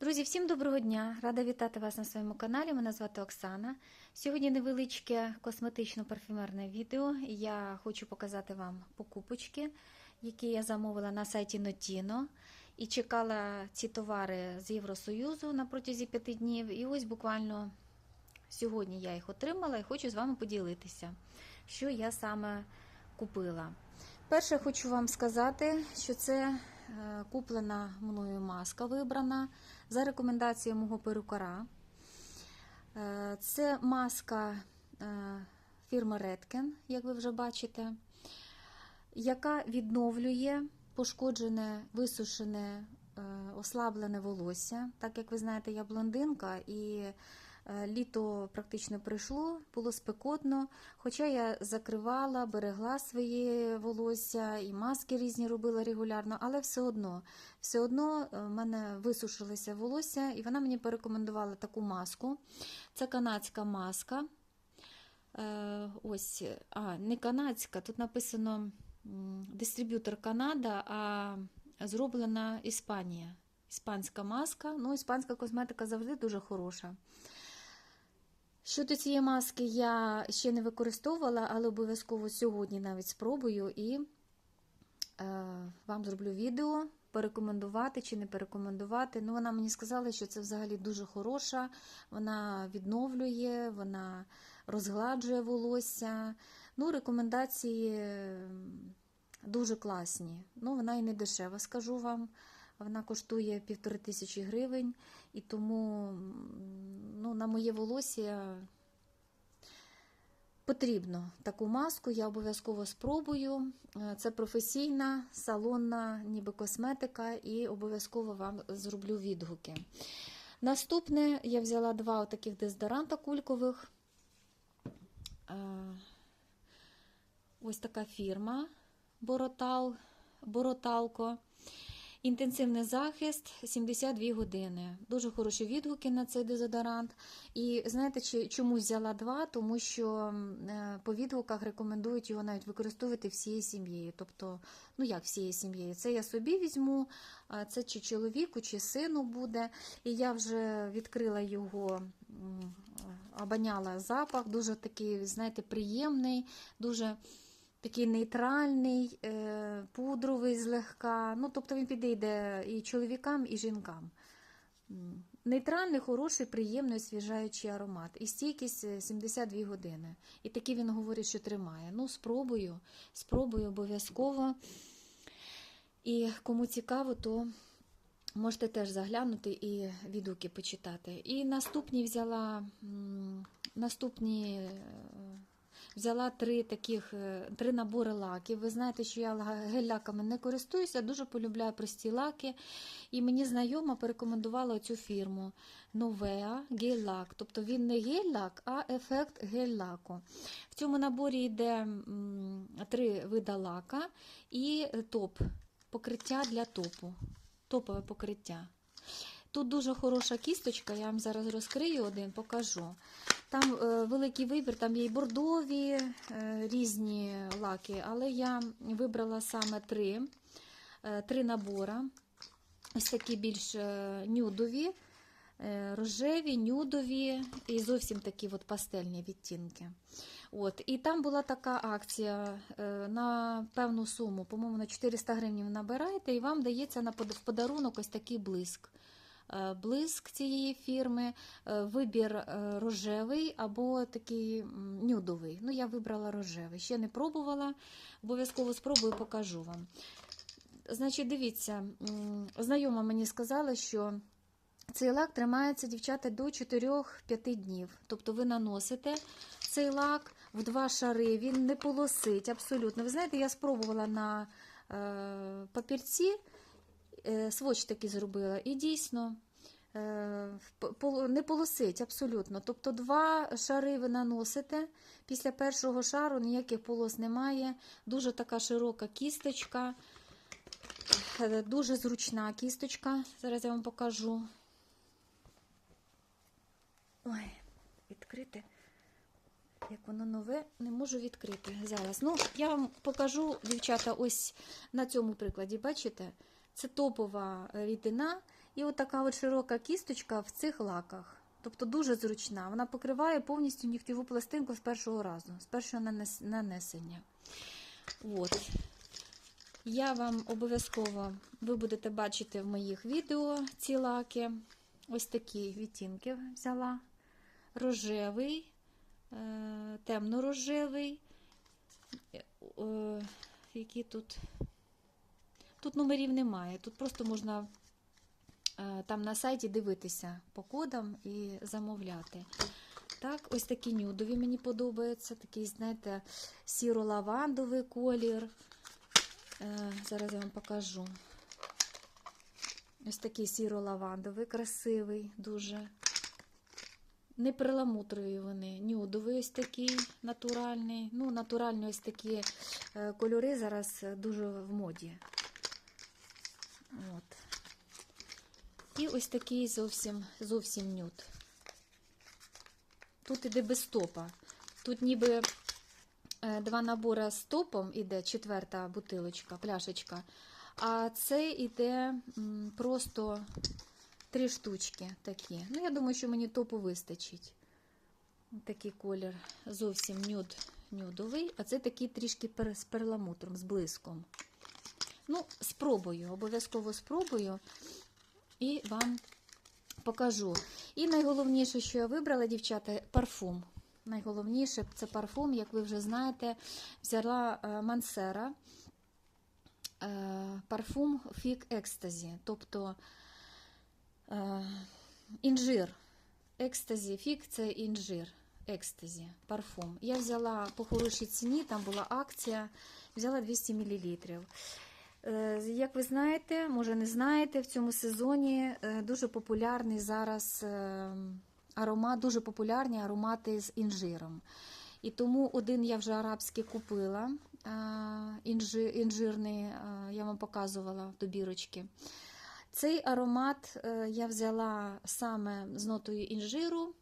Друзі, всім доброго дня! Рада вітати вас на своєму каналі. Мене звати Оксана. Сьогодні невеличке косметично-парфюмерне відео. Я хочу показати вам покупочки, які я замовила на сайті Notino. І чекала ці товари з Євросоюзу на протязі п'яти днів. І ось буквально сьогодні я їх отримала і хочу з вами поділитися, що я саме купила. Перше, хочу вам сказати, що це куплена мною маска вибрана за рекомендацією мого перукара. Е, Це маска е, фірми Redken, як ви вже бачите, яка відновлює пошкоджене, висушене, е, ослаблене волосся. Так як ви знаєте, я блондинка і е, літо практично прийшло, було спекотно. Хоча я закривала, берегла своє волосся і маски різні робила регулярно, але все одно, все одно е, в мене висушилося волосся, і вона мені порекомендувала таку маску. Це канадська маска. Е, Ось, а, не канадська, тут написано дистриб'ютор Канада, а зроблена Іспанія. Іспанська маска. Ну, іспанська косметика завжди дуже хороша. Щодо цієї маски я ще не використовувала, але обов'язково сьогодні навіть спробую і е, вам зроблю відео, порекомендувати чи не порекомендувати. Ну, вона мені сказала, що це взагалі дуже хороша, вона відновлює, вона розгладжує волосся. Ну, рекомендації дуже класні. Ну, вона і не дешева, скажу вам. Вона коштує півтори тисячі гривень, і тому ну, на моє волосся потрібно таку маску. Я обов'язково спробую. Е, Це професійна, салонна, ніби косметика, і обов'язково вам зроблю відгуки. Наступне я взяла два таких дезодоранта кулькових. Е, Ось така фірма Боротал, Бороталко. Інтенсивний захист 72 години. Дуже хороші відгуки на цей дезодорант. І знаєте, чому взяла два? Тому що е, по відгуках рекомендують його навіть використовувати всією сім'єю. Тобто, ну як всією сім'єю? Це я собі візьму, це чи чоловіку, чи сину буде. І я вже відкрила його, м, обоняла запах, дуже такий, знаєте, приємний, дуже такий нейтральний, е, пудровий злегка. Ну, тобто він підійде і чоловікам, і жінкам. Нейтральний, хороший, приємний, освіжаючий аромат. І стійкість е, 72 години. І такий він говорить, що тримає. Ну, спробую, спробую обов'язково. І кому цікаво, то можете теж заглянути і відгуки почитати. І наступні взяла наступні. Е, Взяла три таких е, три набори лаків. Ви знаєте, що я ла- гель-лаками не користуюся, дуже полюбляю прості лаки. І мені знайома порекомендувала цю фірму Novea гель-лак. Тобто він не гель-лак, а ефект гель-лаку. В цьому наборі йде три вида лака і топ, покриття для топу. Топове покриття. Тут дуже хороша кісточка, я вам зараз розкрию один, покажу. Там е, великий вибір, там є і бордові е, різні лаки, але я вибрала саме три, е, три набора. Ось такі більш е, нюдові, е, рожеві, нюдові і зовсім такі от пастельні відтінки. От. І там була така акція е, на певну суму, по-моєму, на 400 гривень набираєте, і вам дається на в подарунок ось такий блиск. Е, Блиск цієї фірми, е, вибір е, рожевий або такий нюдовий. Ну, я вибрала рожевий. Ще не пробувала, обов'язково спробую, покажу вам. Значить, дивіться, знайома мені сказала, що цей лак тримається, дівчата, до 4-5 днів. Тобто ви наносите цей лак в два шари, він не полосить абсолютно. Ви знаєте, я спробувала на папірці, е, сводч такий зробила, і дійсно е, не полосить абсолютно. Тобто два шари ви наносите, після першого шару ніяких полос немає, дуже така широка кісточка. Е, Дуже зручна кісточка. Зараз я вам покажу. Ой, відкрити. Як воно нове, не можу відкрити зараз. Ну, я вам покажу, дівчата, ось на цьому прикладі. Бачите? Це топова рідина, І от така от широка кісточка в цих лаках. Тобто дуже зручна. Вона покриває повністю нігтєву пластинку з першого разу, з першого нанесення. От. Я вам обов'язково, ви будете бачити в моїх відео ці лаки. Ось такі відтінки взяла. Рожевий, е, темно-рожевий. Е, е, Які тут. Тут номерів немає. Тут просто можна е, там на сайті дивитися по кодам і замовляти. Так, ось такі нюдові мені подобаються. Такий, знаєте, сіро-лавандовий колір. Е, Зараз я вам покажу. Ось такий сіро-лавандовий, красивий, дуже. Не перламутрові вони. Нюдовий ось такий натуральний. Ну, натуральні ось такі е, кольори зараз дуже в моді. От. І ось такий зовсім, зовсім нюд. Тут іде без стопа. Тут ніби е, два набори з топом іде четверта бутилочка, пляшечка. А це іде просто три штучки такі. Ну, я думаю, що мені топу вистачить. Такий колір зовсім нюд, нюдовий, а це такий трішки з перламутром, з блиском. Ну, спробую, обов'язково спробую і вам покажу. І найголовніше, що я вибрала, дівчата, парфум. Найголовніше це парфум, як ви вже знаєте, взяла е, Мансера е, парфум Фік Екстазі, тобто е, інжир. Екстазі, фік це інжир. Екстазі, парфум. Я взяла по хорошій ціні, там була акція, взяла 200 мл. Е, Як ви знаєте, може не знаєте, в цьому сезоні е, дуже популярний зараз е, аромат, дуже популярні аромати з інжиром. І тому один я вже арабський купила, інжирний, я вам показувала добірочки. Цей аромат я взяла саме з нотою інжиру.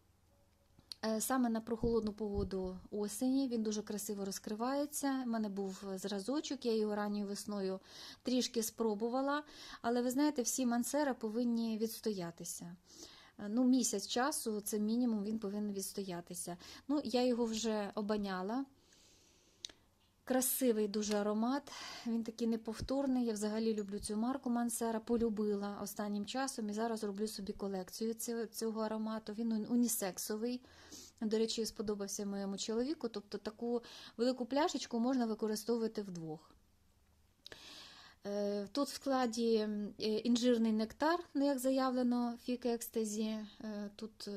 Е, Саме на прохолодну погоду осені він дуже красиво розкривається. У мене був зразочок, я його ранньою весною трішки спробувала. Але ви знаєте, всі мансера повинні відстоятися. Е, Ну, місяць часу, це мінімум, він повинен відстоятися. Ну, я його вже обаняла. Красивий дуже аромат, він такий неповторний. Я взагалі люблю цю марку Мансера, полюбила останнім часом і зараз роблю собі колекцію цього, цього аромату. Він унісексовий. До речі, сподобався моєму чоловіку. Тобто таку велику пляшечку можна використовувати вдвох. Е, Тут в складі е, інжирний нектар, ну як заявлено, фік екстазі. Е, Тут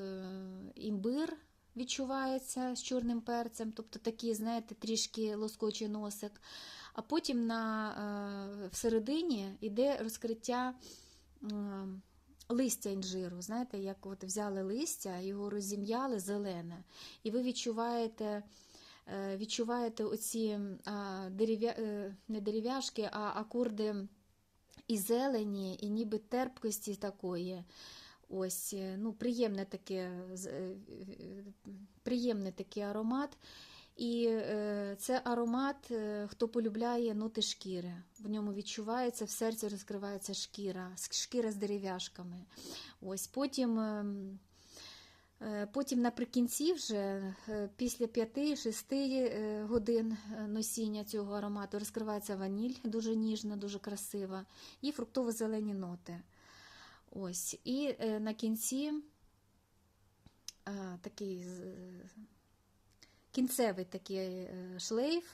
імбир відчувається з чорним перцем, тобто такий, знаєте, трішки лоскочий носик. А потім на, всередині йде розкриття листя інжиру. Знаєте, як от взяли листя, його розім'яли зелене, і ви відчуваєте. е, Відчуваєте оці дерев'я... е, не дерев'яшки, а акорди і зелені, і ніби терпкості такої. Ось, е, ну, приємне таке, приємний такий аромат. І е, це аромат, е, хто полюбляє ноти шкіри. В ньому відчувається, в серці розкривається шкіра, шкіра з дерев'яшками. Ось потім. ем, Е, Потім наприкінці, вже після 5-6 е, годин носіння цього аромату розкривається ваніль, дуже ніжна, дуже красива, і фруктово-зелені ноти. Ось. І на кінці такий кінцевий такий е, шлейф,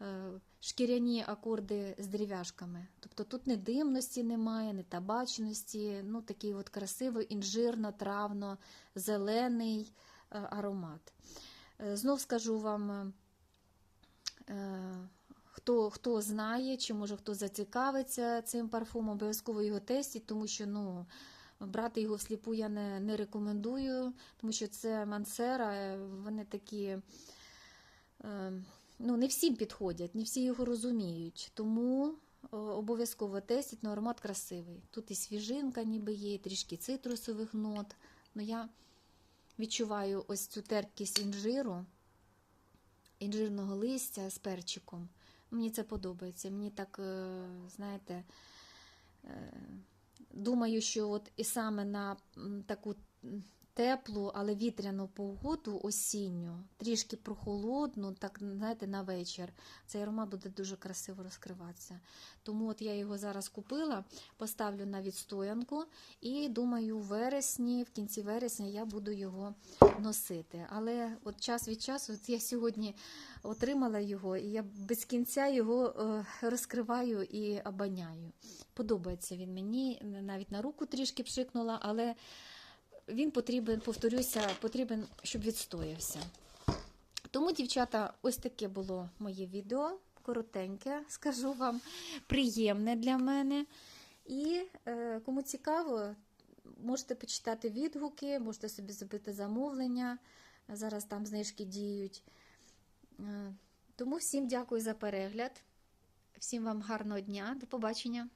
е, шкіряні акорди з дерев'яшками. Тобто тут не димності немає, не табачності, ну такий от красивий інжирно-травно зелений е, аромат. Знов скажу вам, хто, хто знає, чи може хто зацікавиться цим парфумом, обов'язково його тестіть, тому що ну, брати його всліпу я не, не рекомендую, тому що це мансера, вони такі. Е, Ну, не всім підходять, не всі його розуміють. Тому е, обов'язково тестіть, ну, аромат красивий. Тут і свіжинка ніби є, і трішки цитрусових нот. Ну, я відчуваю ось цю терпкість інжиру, інжирного листя з перчиком. Мені це подобається. Мені так, е, знаєте, думаю, що от і саме на таку теплу, але вітряну погоду осінню, трішки прохолодну, так знаєте, на вечір, цей аромат буде дуже красиво розкриватися. Тому от я його зараз купила, поставлю на відстоянку і думаю, в вересні, в кінці вересня я буду його носити. Але от час від часу, от я сьогодні отримала його, і я без кінця його е, розкриваю і обоняю. Подобається він мені, навіть на руку трішки пшикнула, але він потрібен, повторюся, потрібен, щоб відстоявся. Тому, дівчата, ось таке було моє відео. Коротеньке, скажу вам, приємне для мене. І е, кому цікаво, можете почитати відгуки, можете собі зробити замовлення. Зараз там знижки діють. Е, Тому всім дякую за перегляд. Всім вам гарного дня. До побачення.